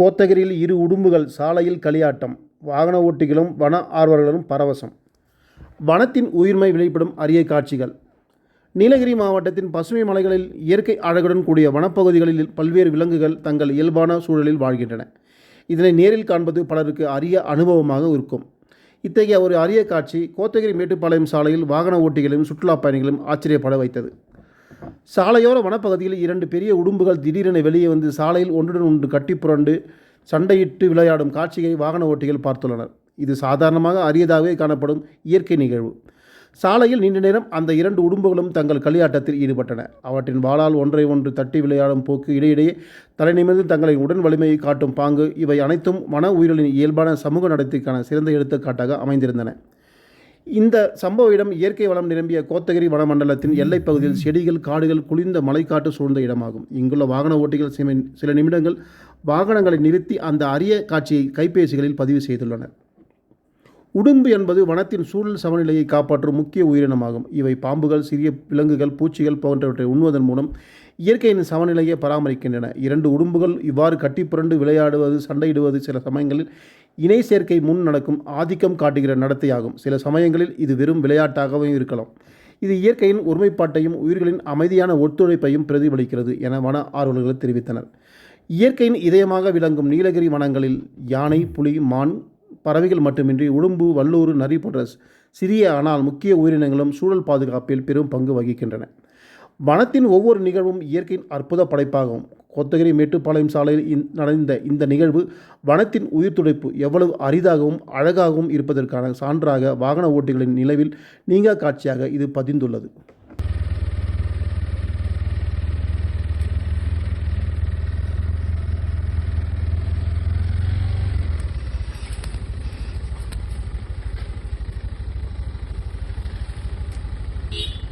கோத்தகிரியில் இரு உடும்புகள் சாலையில் களியாட்டம் வாகன ஓட்டிகளும் வன ஆர்வலர்களும் பரவசம். வனத்தின் உயிர்மை வெளிப்படும் அரிய காட்சிகள். நீலகிரி மாவட்டத்தின் பசுமை மலைகளில் இயற்கை அழகுடன் கூடிய வனப்பகுதிகளில் பல்வேறு விலங்குகள் தங்கள் இயல்பான சூழலில் வாழ்கின்றன. இதனை நேரில் காண்பது பலருக்கு அரிய அனுபவமாக இருக்கும். இத்தகைய ஒரு அரிய காட்சி கோத்தகிரி மேட்டுப்பாளையம் சாலையில் வாகன ஓட்டிகளையும் சுற்றுலாப் பயணிகளையும் ஆச்சரியப்பட வைத்தது. சாலையோர வனப்பகுதியில் இரண்டு பெரிய உடும்புகள் திடீரென வெளியே வந்து சாலையில் ஒன்றுடன் ஒன்று கட்டி புரண்டு சண்டையிட்டு விளையாடும் காட்சியை வாகன ஓட்டிகள் பார்த்துள்ளனர். இது சாதாரணமாக அரியதாகவே காணப்படும் இயற்கை நிகழ்வு. சாலையில் நீண்ட நேரம் அந்த இரண்டு உடும்புகளும் தங்கள் களியாட்டத்தில் ஈடுபட்டன. அவற்றின் வாளால் ஒன்றை ஒன்று தட்டி விளையாடும் போக்கு இடையிடையே தலை நிமிர்ந்து தங்களின் உடன் வலிமையை காட்டும் பாங்கு. இவை அனைத்தும் வன உயிரின் இயல்பான சமூக நடத்தைக்கான சிறந்த எடுத்துக்காட்டாக அமைந்திருந்தன. இந்த சம்பவ இடம் இயற்கை வளம் நிரம்பிய கோத்தகிரி வனமண்டலத்தின் எல்லைப் பகுதியில் செடிகள் காடுகள் குளிர்ந்த மலைக்காட்டு சூழ்ந்த இடமாகும். இங்குள்ள வாகன ஓட்டிகள் சில- சில நிமிடங்கள் வாகனங்களை நிறுத்தி அந்த அரிய காட்சியை கைபேசிகளில் பதிவு செய்துள்ளனர். உடும்பு என்பது வனத்தின் சூழல் சமநிலையை காப்பாற்றும் முக்கிய உயிரினமாகும். இவை பாம்புகள் சிறிய விலங்குகள் பூச்சிகள் போன்றவற்றை உண்ணுவதன் மூலம் இயற்கையின் சமநிலையை பராமரிக்கின்றன. இரண்டு உடும்புகள் இவ்வாறு கட்டிப்புரண்டு விளையாடுவது சண்டையிடுவது சில சமயங்களில் இணை சேர்க்கை முன் நடக்கும் ஆதிக்கம் காட்டுகிற நடத்தையாகும். சில சமயங்களில் இது வெறும் விளையாட்டாகவும் இருக்கலாம். இது இயற்கையின் ஒருமைப்பாட்டையும் உயிர்களின் அமைதியான ஒத்துழைப்பையும் பிரதிபலிக்கிறது என வன ஆர்வலர்கள் தெரிவித்தனர். இயற்கையின் இதயமாக விளங்கும் நீலகிரி வனங்களில் யானை புலி மான் பறவைகள் மட்டுமின்றி உடும்பு வல்லூறு நரி போன்ற சிறிய ஆனால் முக்கிய உயிரினங்களும் சூழல் பாதுகாப்பில் பெரும் பங்கு வகிக்கின்றன. வனத்தின் ஒவ்வொரு நிகழ்வும் இயற்கையின் அற்புத படைப்பாகும். கொத்தகிரி மேட்டுப்பாளையம் சாலையில் நடந்த இந்த நிகழ்வு வனத்தின் உயிர் துடைப்பு எவ்வளவு அரிதாகவும் அழகாகவும் இருப்பதற்கான சான்றாக வாகன ஓட்டிகளின் நிலவில் நீங்கா காட்சியாக இது பதிந்துள்ளது. Beep.